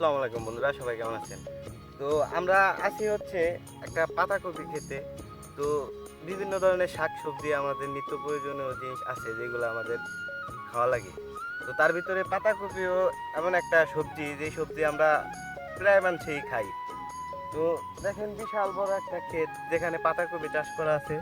আসসালামু আলাইকুম বন্ধুরা, সবাই কেমন আছেন? তো আমরা আছি হচ্ছে একটা পাতাকপি খেতে। তো বিভিন্ন ধরনের শাক সবজি আমাদের নিত্য প্রয়োজনীয় জিনিস আছে যেগুলো আমাদের খাওয়া লাগে। তো তার ভিতরে পাতাকপিও এমন একটা সবজি, যে সবজি আমরা প্রায় মানুষই খাই। তো দেখেন বিশাল বড় একটা ক্ষেত যেখানে পাতাকপি চাষ করা আছে।